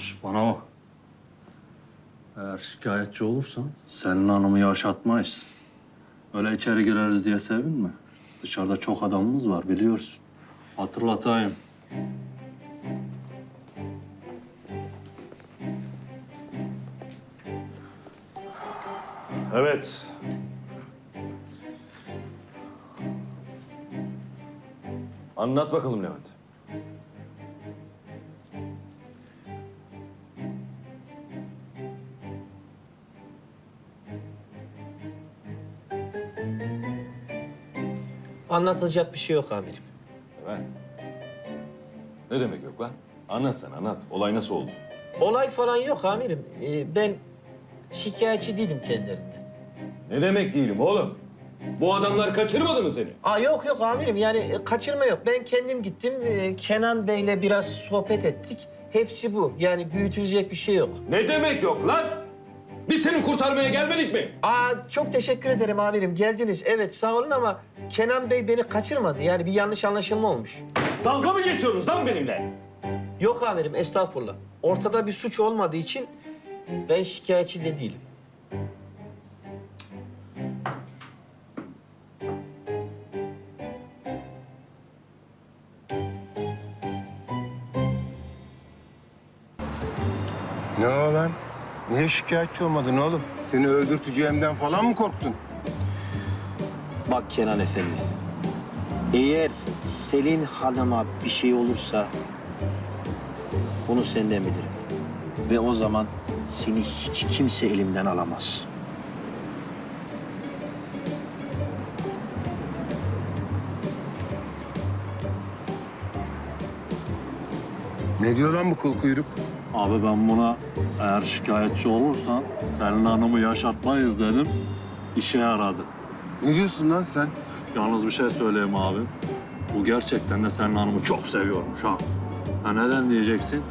Şş, bana bak. Eğer şikayetçi olursan Selin Hanım'ı yaşatmayız. Öyle içeri gireriz diye sevinme. Dışarıda çok adamımız var biliyorsun. Hatırlatayım. Evet. Anlat bakalım Levent. Anlatılacak bir şey yok amirim. Levent. Ne demek yok lan? Anlat sen anlat. Olay nasıl oldu? Olay falan yok amirim. Ee, ben şikayetçi değilim kendilerinden. Ne demek değilim oğlum? Bu adamlar kaçırmadı mı seni? Aa yok yok amirim yani e, kaçırma yok. Ben kendim gittim e, Kenan Bey'le biraz sohbet ettik. Hepsi bu. Yani büyütülecek bir şey yok. Ne demek yok lan? Biz seni kurtarmaya gelmedik mi? Aa çok teşekkür ederim amirim. Geldiniz. Evet sağ olun ama Kenan Bey beni kaçırmadı. Yani bir yanlış anlaşılma olmuş. Dalga mı geçiyorsunuz lan benimle? Yok amirim estağfurullah. Ortada bir suç olmadığı için ben şikayetçi de değilim. Ne o lan? Niye şikayetçi olmadın oğlum? Seni öldürteceğimden falan mı korktun? Bak Kenan Efendi. Eğer Selin Hanım'a bir şey olursa bunu senden bilirim. Ve o zaman seni hiç kimse elimden alamaz. Ne diyor lan bu kıl kuyruk? Abi ben buna eğer şikayetçi olursan Selin Hanım'ı yaşatmayız dedim. İşe yaradı. Ne diyorsun lan sen? Yalnız bir şey söyleyeyim abi. Bu gerçekten de Selin Hanım'ı çok seviyormuş ha. Ha neden diyeceksin?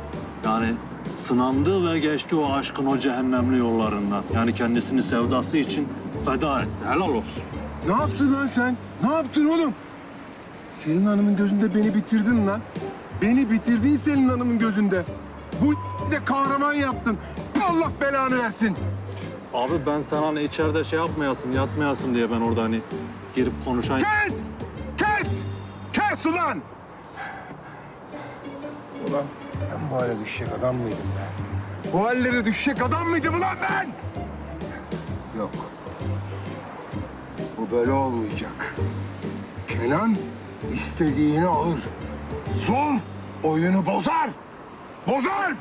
Yani sınandı ve geçti o aşkın o cehennemli yollarından. Yani kendisini sevdası için feda etti. Helal olsun. Ne yaptın lan sen? Ne yaptın oğlum? Selin Hanım'ın gözünde beni bitirdin lan. Beni bitirdin Selin Hanım'ın gözünde. Bu de kahraman yaptın. Allah belanı versin. Abi ben sana hani içeride şey yapmayasın, yatmayasın diye ben orada hani girip konuşayım. Kes! Kes! Kes ulan! Ulan ben bu hale düşecek adam mıydım ben? Bu hallere düşecek adam mıydım ulan ben? Yok. Bu böyle olmayacak. Kenan istediğini alır. Zor oyunu bozar. Bozar!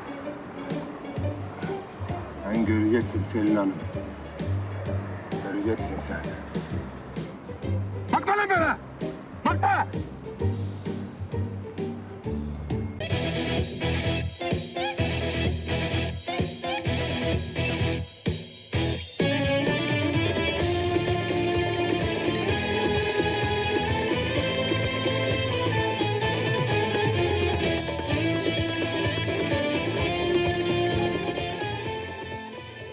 Sen göreceksin Selin Hanım. Göreceksin sen.